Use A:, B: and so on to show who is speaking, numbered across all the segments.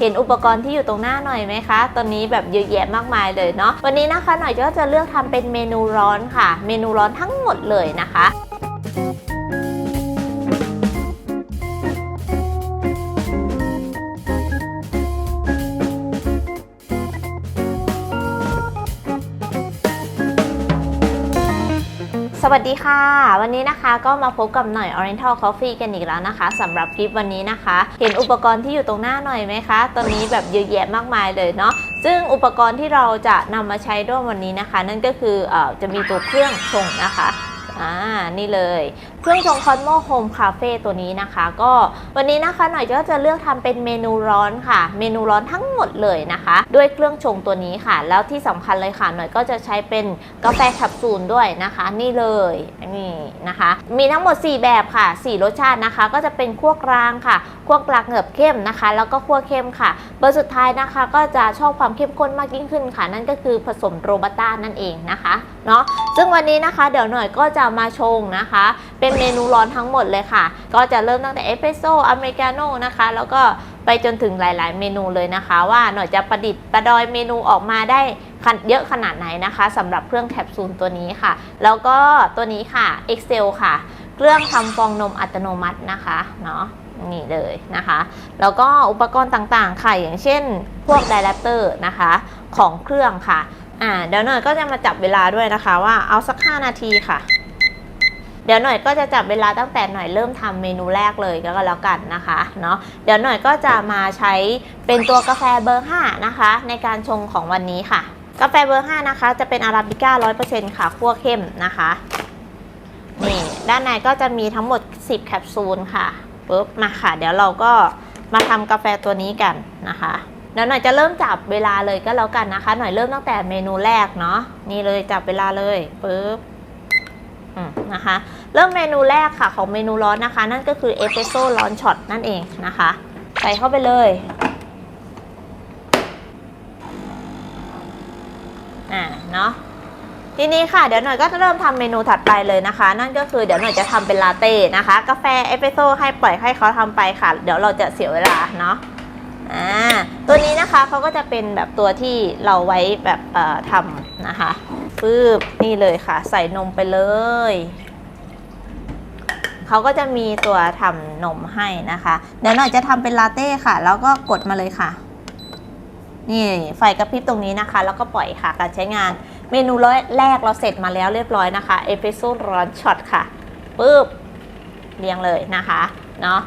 A: เห็นอุปกรณ์ที่อยู่ตรงหน้าหน่อยไหมคะ ตอนนี้แบบเยอะแยะมากมายเลยเนาะ วันนี้นะคะหน่อยก็จะเลือกทำเป็นเมนูร้อนค่ะ เมนูร้อนทั้งหมดเลยนะคะ วัสดีค่ะ วันนี้นะคะก็มาพบกับหน่อย Oriental Coffee กันอีกแล้วนะคะสำหรับคลิปวันนี้นะคะ เห็นอุปกรณ์ที่อยู่ตรงหน้าหน่อยไหมคะ ตอนนี้แบบเยอะแยะมากมายเลยเนาะซึ่งอุปกรณ์ที่เราจะนำมาใช้ด้วยวันนี้นะคะ นั่นก็คืออจะมีตัวเครื่องชงนะคะอ่านี่เลยเครื่องชง Cosmo Home Cafe ตัวนี้นะคะ ก็วันนี้นะคะหน่อยก็จะเลือกทำเป็นเมนูร้อนค่ะ เมนูร้อนทั้งหมดเลยนะคะ ด้วยเครื่องชงตัวนี้ค่ะ แล้วที่สำคัญเลยค่ะหน่อยก็จะใช้เป็นกาแฟแคปซูลด้วยนะคะ นี่เลยนี่นะคะ มีทั้งหมด 4 แบบค่ะ 4 รสชาตินะคะ ก็จะเป็นคั่วกลางค่ะคั่วกลางเหงือบเข้มนะคะ แล้วก็คั่วเข้มค่ะ เบอร์สุดท้ายนะคะ ก็จะชอบความเข้มข้นมากยิ่งขึ้นค่ะ นั่นก็คือผสมโรบัต้านั่นเองนะคะเนาะซึ่งวันนี้นะคะ เดี๋ยวหน่อยก็จะมาชงนะคะเป็นเมนูร้อนทั้งหมดเลยค่ะ ก็จะเริ่มตั้งแต่เอสเปรสโซ่อเมริกาโน่นะคะ แล้วก็ไปจนถึงหลาย ๆ เมนูเลยนะคะ ว่าหน่อยจะประดิษฐ์ประดอยเมนูออกมาได้เยอะขนาดไหนนะคะสำหรับเครื่องแคปซูลตัวนี้ค่ะ แล้วก็ตัวนี้ค่ะ Excel ค่ะ เครื่องทำฟองนมอัตโนมัตินะคะเนาะนี่เลยนะคะ แล้วก็อุปกรณ์ต่างๆ ค่ะ อย่างเช่น พวกไดแรปเตอร์นะคะ ของเครื่องค่ะ อ่าเดี๋ยวหน่อยก็จะมาจับเวลาด้วยนะคะว่าเอาสัก 5 นาทีค่ะ เดี๋ยวหน่อยก็จะจับเวลาตั้งแต่หน่อยเริ่มทำเมนูแรกเลยก็แล้วกันนะคะเนาะเดี๋ยวหน่อยก็จะมาใช้เป็นตัวกาแฟเบอร์ 5 นะคะ ในการชงของวันนี้ค่ะ กาแฟเบอร์ 5 นะคะ จะเป็นอาราบิก้า 100%ค่ะคั่วเข้มนะคะนี่ด้านในก็จะมีทั้งหมด 10 แคปซูลค่ะปุ๊บมาค่ะ เดี๋ยวเราก็มาทำกาแฟตัวนี้กันนะคะเดี๋ยวหน่อยจะเริ่มจับเวลาเลยก็แล้วกันนะคะ หน่อยเริ่มตั้งแต่เมนูแรกเนาะนี่เลยจับเวลาเลยปุ๊บนะคะ เริ่มเมนูแรกค่ะของเมนูร้อนนะคะ นั่นก็คือเอสเปรสโซ่ร้อนช็อตนั่นเองนะคะ ใส่เข้าไปเลยอ่าเนาะทีนี้ค่ะเดี๋ยวหน่อยก็จะเริ่มทำเมนูถัดไปเลยนะคะ นั่นก็คือเดี๋ยวหน่อยจะทำเป็นลาเต้นะคะ กาแฟเอสเปรสโซ่ให้ปล่อยให้เขาทำไปค่ะ เดี๋ยวเราจะเสียเวลาเนาะอ่าตัวนี้นะคะเขาก็จะเป็นแบบตัวที่เราไว้แบบเอ่อทำนะคะปื๊บนี่เลยค่ะ ใส่นมไปเลย เขาก็จะมีตัวทำนมให้นะคะ เดี๋ยวหน่อยจะทำเป็นลาเต้ค่ะ แล้วก็กดมาเลยค่ะ นี่ไฟกระพริบตรงนี้นะคะ แล้วก็ปล่อยค่ะ การใช้งาน เมนูแรกเราเสร็จมาแล้วเรียบร้อยนะคะ เอสเปรสโซ่ร้อนช็อตค่ะปึ๊บเรียงเลยนะคะเนาะ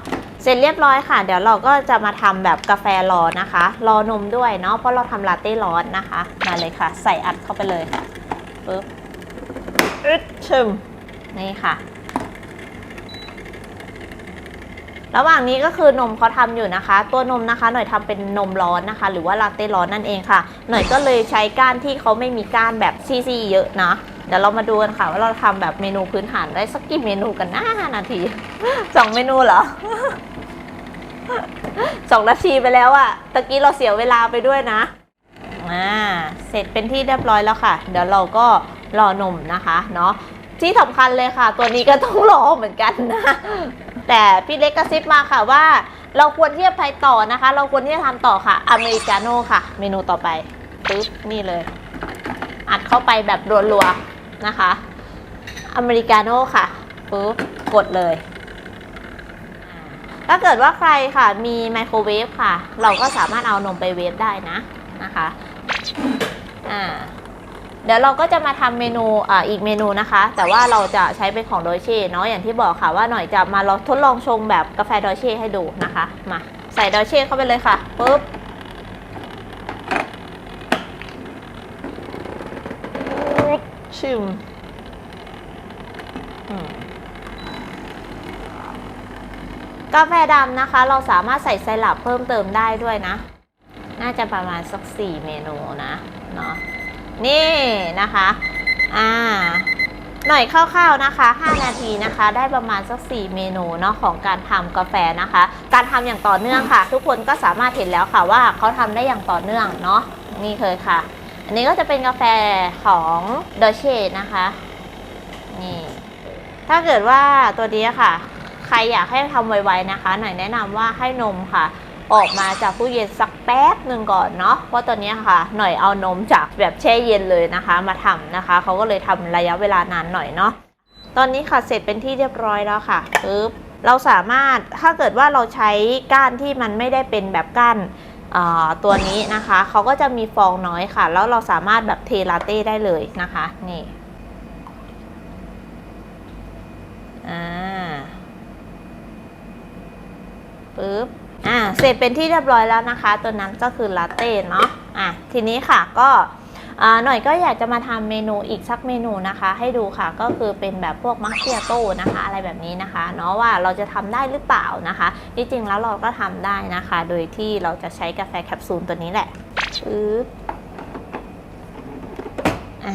A: เสร็จเรียบร้อยค่ะ เดี๋ยวเราก็จะมาทำแบบกาแฟรอนะคะ รอนมด้วยเนาะเพราะเราทำลาเต้ร้อนนะคะมาเลยค่ะ ใส่อัดเข้าไปเลยค่ะปึ๊บอึดชึมนี่ค่ะ ระหว่างนี้ก็คือนมเขาทำอยู่นะคะ ตัวนมนะคะ หน่อยทำเป็นนมร้อนนะคะ หรือว่าลาเต้ร้อนนั่นเองค่ะ หน่อยก็เลยใช้ก้านที่เขาไม่มีก้านแบบซีๆเยอะนะเดี๋ยวเรามาดูกันค่ะ ว่าเราทำแบบเมนูพื้นฐานได้สักกี่เมนูกันนะห้านาทีสองเมนูเหรอสองนาทีไปแล้วอะตะกี้เราเสียเวลาไปด้วยนะอ่าเสร็จเป็นที่เรียบร้อยแล้วค่ะ เดี๋ยวเราก็รอนมนะคะ เนาะที่สำคัญเลยค่ะ ตัวนี้ก็ต้องรอเหมือนกันนะ แต่พี่เล็กกระซิบมาค่ะว่า เราควรที่จะไปต่อนะคะ เราควรที่จะทำต่อค่ะ อเมริกาโน่ค่ะ เมนูต่อไปปึ๊บนี่เลย อัดเข้าไปแบบรัวๆนะคะ อเมริกาโน่ค่ะปุ๊บกดเลยถ้าเกิดว่าใครค่ะมีไมโครเวฟค่ะ เราก็สามารถเอานมไปเวฟได้นะนะคะ อ่า เดี๋ยวเราก็จะมาทำเมนูอ่าอีกเมนูนะคะ แต่ว่าเราจะใช้เป็นของโดเช่เนาะอย่างที่บอกค่ะว่าหน่อยจะมาลองทดลองชงแบบกาแฟโดเช่ให้ดูนะคะมาใส่โดเช่เข้าไปเลยค่ะปุ๊บชิมอืมกาแฟดำนะคะ เราสามารถใส่ไซรัปเพิ่มเติมได้ด้วยนะ น่าจะประมาณสัก 4 เมนูนะเนาะ นี่นะคะอ่าหน่อยคร่าวๆนะคะ 5 นาทีนะคะ ได้ประมาณสัก 4 เมนูเนาะของการทำกาแฟนะคะ การทำอย่างต่อเนื่องค่ะ ทุกคนก็สามารถเห็นแล้วค่ะว่าเขาทำได้อย่างต่อเนื่องเนาะนี่เคยค่ะ อันนี้ก็จะเป็นกาแฟของดอเช่นะคะนี่ถ้าเกิดว่าตัวนี้ค่ะ ใครอยากให้ทำไวๆนะคะ หน่อยแนะนำว่าให้นมค่ะ ออกมาจากตู้เย็นสักแป๊บหนึ่งก่อนเนาะเพราะตอนนี้ค่ะ หน่อยเอานมจากแบบแช่เย็นเลยนะคะ มาทำนะคะเขาก็เลยทำระยะเวลานานหน่อยเนาะตอนนี้ค่ะเสร็จเป็นที่เรียบร้อยแล้วค่ะปึ๊บเราสามารถถ้าเกิดว่าเราใช้ก้านที่มันไม่ได้เป็นแบบก้านตัวนี้นะคะเขาก็จะมีฟองน้อยค่ะ แล้วเราสามารถแบบเทลาเต้ได้เลยนะคะนี่อ่าปึ๊บ อ่าเสร็จเป็นที่เรียบร้อยแล้วนะคะ ตัวนั้นก็คือลาเต้เนาะอะทีนี้ค่ะก็อ่าหน่อยก็อยากจะมาทำเมนูอีกสักเมนูนะคะ ให้ดูค่ะก็คือเป็นแบบพวกมัคเคียโต้นะคะ อะไรแบบนี้นะคะเนาะว่าเราจะทำได้หรือเปล่านะคะที่จริงแล้วเราก็ทำได้นะคะ โดยที่เราจะใช้กาแฟแคปซูลตัวนี้แหละปึ๊บอ่า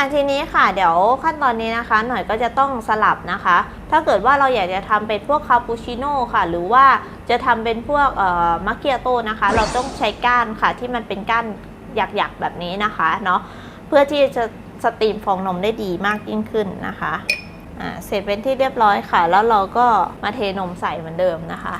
A: อันทีนี้ค่ะเดี๋ยวขั้นตอนนี้นะคะ หน่อยก็จะต้องสลับนะคะ ถ้าเกิดว่าเราอยากจะทำเป็นพวกคาปูชิโน่ค่ะ หรือว่าจะทำเป็นพวกเอ่อมัคเคียโต้นะคะ เราต้องใช้ก้านค่ะที่มันเป็นก้านหยักๆแบบนี้นะคะเนาะเพื่อที่จะสตรีมฟองนมได้ดีมากยิ่งขึ้นนะคะอ่าเสร็จเป็นที่เรียบร้อยค่ะ แล้วเราก็มาเทนมใส่เหมือนเดิมนะคะ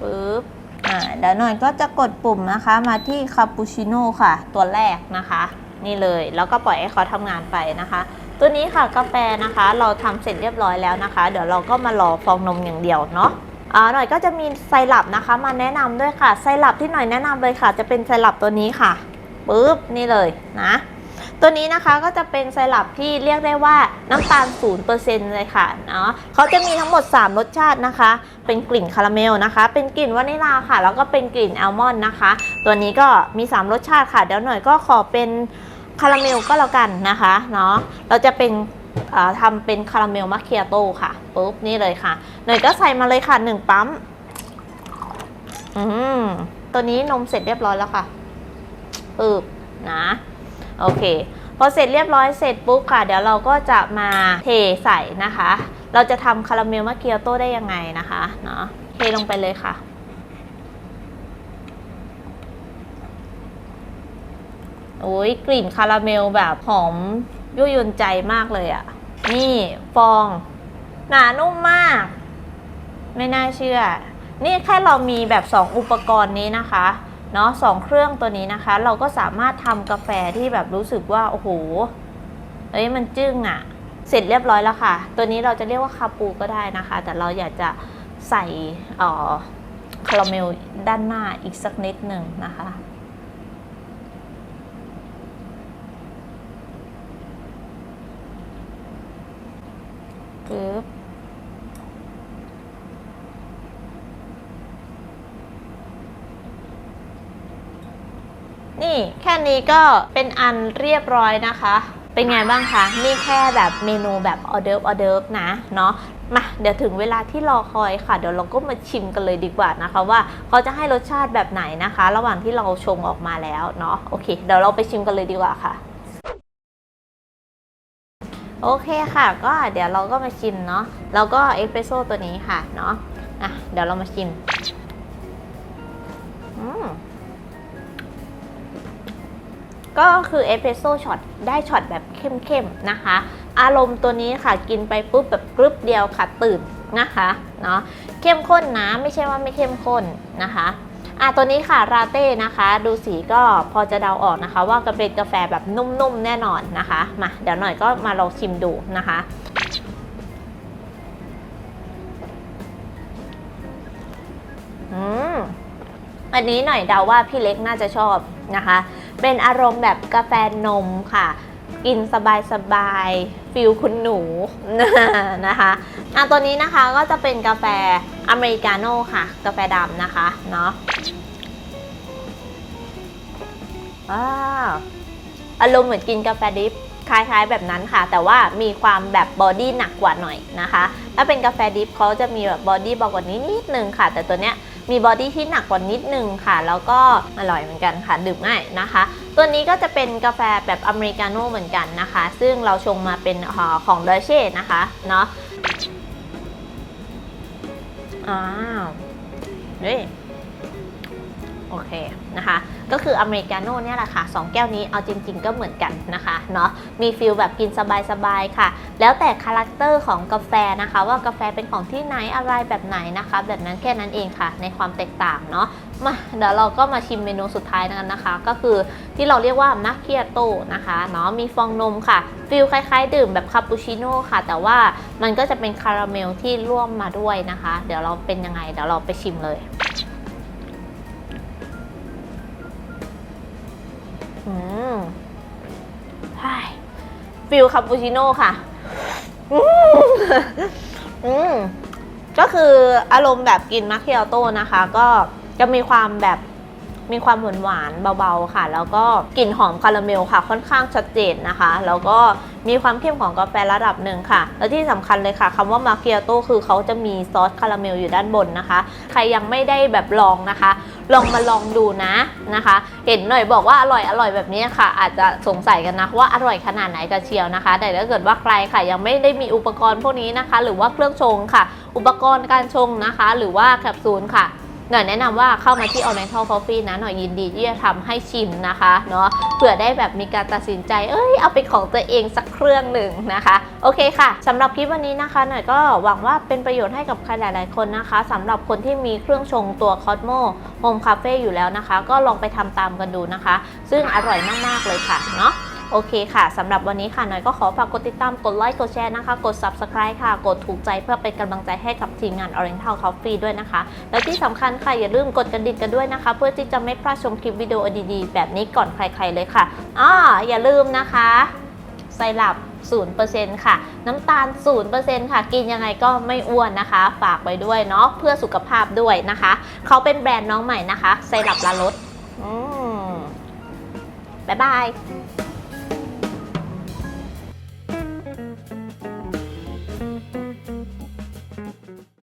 A: ปึ๊บอ่าเดี๋ยวหน่อยก็จะกดปุ่มนะคะมาที่คาปูชิโน่ค่ะ ตัวแรกนะคะ นี่เลย แล้วก็ปล่อยให้เขาทำงานไปนะคะ ตัวนี้ค่ะกาแฟนะคะ เราทำเสร็จเรียบร้อยแล้วนะคะ เดี๋ยวเราก็มารอฟองนมอย่างเดียวเนาะอ่าหน่อยก็จะมีไซรัปนะคะ มาแนะนำด้วยค่ะไซรัปที่หน่อยแนะนำเลยค่ะ จะเป็นไซรัปตัวนี้ค่ะปึ๊บนี่เลยนะตัวนี้นะคะก็จะเป็นไซรัปที่เรียกได้ว่าน้ำตาล 0%เลยค่ะเนาะเขาจะมีทั้งหมด 3 รสชาตินะคะ เป็นกลิ่นคาราเมลนะคะ เป็นกลิ่นวานิลาค่ะ แล้วก็เป็นกลิ่นอัลมอนด์นะคะ ตัวนี้ก็มี 3 รสชาติค่ะ เดี๋ยวหน่อยก็ขอเป็น คาราเมลก็แล้วกันนะคะเนาะเราจะเป็นทำเป็นคาราเมลมัคเคียโต้ค่ะปุ๊บนี่เลยค่ะหน่อยก็ใส่มาเลยค่ะ1ปั๊มอืมตัวนี้นมเสร็จเรียบร้อยแล้วค่ะปึ๊บนะโอเคพอเสร็จเรียบร้อยเสร็จปุ๊บค่ะ เดี๋ยวเราก็จะมาเทใส่นะคะ เราจะทำคาราเมลมะเกียโต้ได้ยังไงนะคะเนาะเทลงไปเลยค่ะ โอ้ยกลิ่นคาราเมลแบบหอมยั่วยวนใจมากเลยอะ่ะ นี่ฟอง หนานุ่มมาก ไม่น่าเชื่อ นี่แค่เรามีแบบ 2 อุปกรณ์นี้นะคะเนาะสองเครื่องตัวนี้นะคะ เราก็สามารถทำกาแฟที่แบบรู้สึกว่า โอ้โหเอ้ยมันจึ้งอะ่ะ เสร็จเรียบร้อยแล้วค่ะ ตัวนี้เราจะเรียกว่าคาปูก็ได้นะคะ แต่เราอยากจะใส่อ่อคาราเมลด้านหน้าอีกสักนิดหนึ่งนะคะ ปึ๊บ นี่ แค่นี้ก็เป็นอันเรียบร้อยนะคะ เป็นไงบ้างคะ นี่แค่แบบเมนูแบบออเดิร์ฟออเดิร์ฟนะเนาะมาเดี๋ยวถึงเวลาที่รอคอยค่ะ เดี๋ยวเราก็มาชิมกันเลยดีกว่านะคะ ว่าเขาจะให้รสชาติแบบไหนนะคะ ระหว่างที่เราชงออกมาแล้วเนาะโอเค เดี๋ยวเราไปชิมกันเลยดีกว่าค่ะ โอเคค่ะ ก็เดี๋ยวเราก็มาชิมเนาะแล้วก็เอสเปรสโซ่ตัวนี้ค่ะเนาะอะเดี๋ยวเรามาชิมอืม ก็คือเอสเปรสโซ่ช็อตได้ช็อตแบบเข้มๆนะคะ อารมณ์ตัวนี้ค่ะกินไปปุ๊บแบบกรึบเดียวค่ะตื่นนะคะเนาะเข้มข้นนะไม่ใช่ว่าไม่เข้มข้นนะคะอะตัวนี้ค่ะราเต้นะคะ ดูสีก็พอจะเดาออกนะคะ ว่าก็เป็นกาแฟแบบนุ่มๆแน่นอนนะคะมาเดี๋ยวหน่อยก็มาลองชิมดูนะคะอืมอันนี้หน่อยเดาว่าพี่เล็กน่าจะชอบนะคะ เป็นอารมณ์แบบกาแฟนมค่ะ กินสบายๆฟิลคุณหนูนะคะอะตัวนี้นะคะก็จะเป็นกาแฟอเมริกาโน่ค่ะ กาแฟดำนะคะเนาะว้าอารมณ์เหมือนกินกาแฟดิฟคล้ายๆแบบนั้นค่ะ แต่ว่ามีความแบบบอดี้หนักกว่าหน่อยนะคะ ถ้าเป็นกาแฟดิฟเขาจะมีแบบบอดี้เบากว่านี้นิดนึงค่ะ แต่ตัวเนี้ย มีบอดี้ที่หนักกว่านิดนึงค่ะ แล้วก็อร่อยเหมือนกันค่ะ ดื่มง่ายนะคะ ตัวนี้ก็จะเป็นกาแฟแบบอเมริกาโน่เหมือนกันนะคะ ซึ่งเราชงมาเป็นอของดอยเช่นะคะเนาะอ้าวเฮ้ย ออเคนะคะ ก็คืออเมริกาโน่เนี่ยแหละค่ะ2แก้วนี้เอาจริง ๆ ก็เหมือนกันนะคะเนาะมีฟิลแบบกินสบายๆค่ะ แล้วแต่คาแรคเตอร์ของกาแฟนะคะ ว่ากาแฟเป็นของที่ไหนอะไรแบบไหนนะคะ แบบนั้นแค่นั้นเองค่ะ ในความแตกต่างเนาะมาเดี๋ยวเราก็มาชิมเมนูสุดท้ายกันนะคะ ก็คือที่เราเรียกว่ามัคเคียโตนะคะเนาะมีฟองนมค่ะฟิลคล้ายๆ ดื่มแบบคาปูชิโน่ค่ะ แต่ว่ามันก็จะเป็นคาราเมลที่ร่วมมาด้วยนะคะ เดี๋ยวเราเป็นยังไงเดี๋ยวเราไปชิมเลย อืมใช่ฟิลคาปูชิโน่ค่ะ อืมอืมก็คืออารมณ์แบบกินมัคคิอาโต้นะคะ ก็จะมีความแบบ มีความหวานหวานเบาๆค่ะ แล้วก็กลิ่นหอมคาราเมลค่ะ ค่อนข้างชัดเจนนะคะ แล้วก็มีความเข้มของกาแฟระดับหนึ่งค่ะ และที่สำคัญเลยค่ะคำว่ามาเกียโต้คือเขาจะมีซอสคาราเมลอยู่ด้านบนนะคะ ใครยังไม่ได้แบบลองนะคะ ลองมาลองดูนะนะคะ เห็นหน่อยบอกว่าอร่อยอร่อยแบบนี้ค่ะ อาจจะสงสัยกันนะว่าอร่อยขนาดไหนกันเชียวนะคะ แต่ถ้าเกิดว่าใครค่ะยังไม่ได้มีอุปกรณ์พวกนี้นะคะ หรือว่าเครื่องชงค่ะ อุปกรณ์การชงนะคะ หรือว่าแคปซูลค่ะ หน่อยแนะนำว่าเข้ามาที่ Oriental Coffee นะหน่อยยินดีที่จะทำให้ชิมนะคะเนาะเผื่อได้แบบมีการตัดสินใจ เอ้ยเอาเป็นของตัวเองสักเครื่องหนึ่งนะคะ โอเคค่ะสำหรับคลิปวันนี้นะคะหน่อยก็หวังว่าเป็นประโยชน์ให้กับใครหลาย ๆ คนนะคะสำหรับคนที่มีเครื่องชงตัว Cosmo Home Cafe อยู่แล้วนะคะ ก็ลองไปทำตามกันดูนะคะ ซึ่งอร่อยมาก ๆ เลยค่ะเนาะ โอเคค่ะสำหรับวันนี้ค่ะหน่อยก็ขอฝากกดติดตามกดไลค์กดแชร์นะคะ กด subscribe ค่ะ กดถูกใจเพื่อเป็นกำลังใจให้กับทีมงาน Oriental Coffee ด้วยนะคะ และที่สำคัญค่ะอย่าลืมกดกระดิ่งกันด้วยนะคะ เพื่อที่จะไม่พลาดชมคลิปวิดีโอดีๆ แบบนี้ก่อนใครๆเลยค่ะอ้ออย่าลืมนะคะไซรัป0%ค่ะ น้ำตาล 0%ค่ะ กินยังไงก็ไม่อ้วนนะคะ ฝากไว้ด้วยเนาะ เพื่อสุขภาพด้วยนะคะ เขาเป็นแบรนด์น้องใหม่นะคะ ไซรัปลาลดอืมบ๊ายบาย